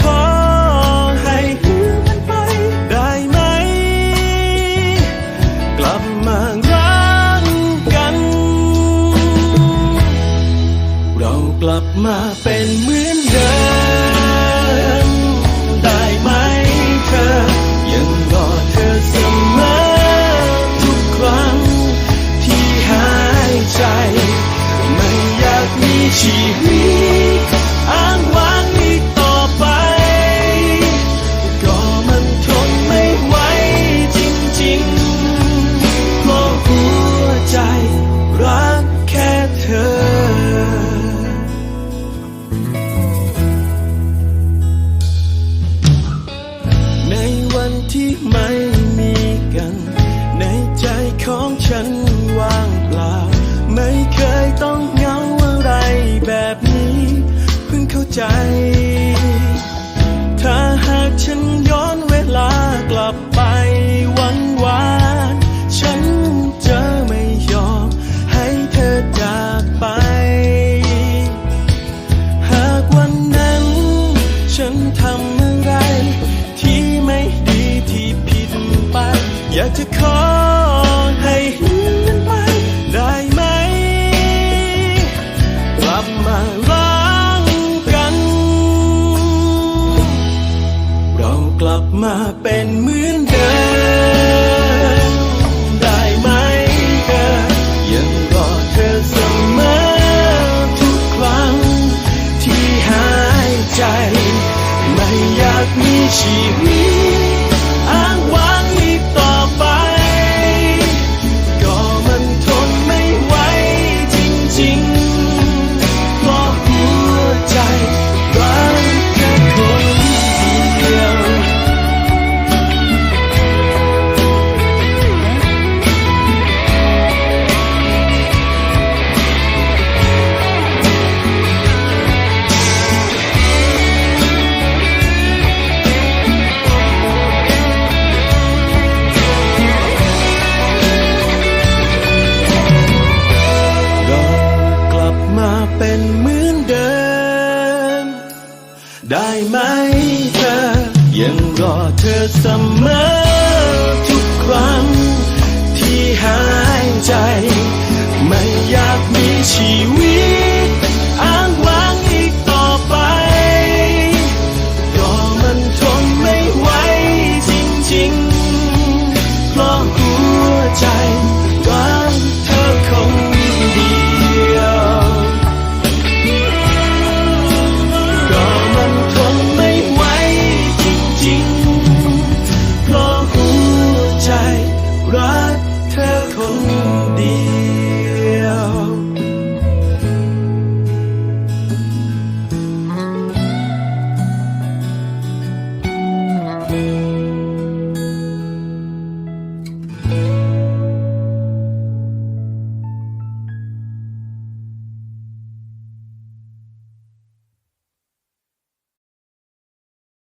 ขอให้ลืมมันไปได้ไหม กลับมารักกัน เรากลับมาเป็นเหมือน ใจ ถ้าหากฉันย้อนเวลากลับไปวันวานฉันจะไม่ยอมให้เธอจากไป หากวันนั้นฉันทำ มาเป็นเหมือนเดิมได้ไหมเธอยังรอเธอเสมอทุกครั้ง ที่หายใจ ไม่อยากมีชีวิต เป็นเหมือนเดิม ได้ไหมเธอ ยังรอเธอเสมอทุกครั้ง ที่หายใจ ไม่อยากมีชีวิตอ้างว้างอีกต่อไป ก็มันทนไม่ไหวจริงๆเพราะหัวใจ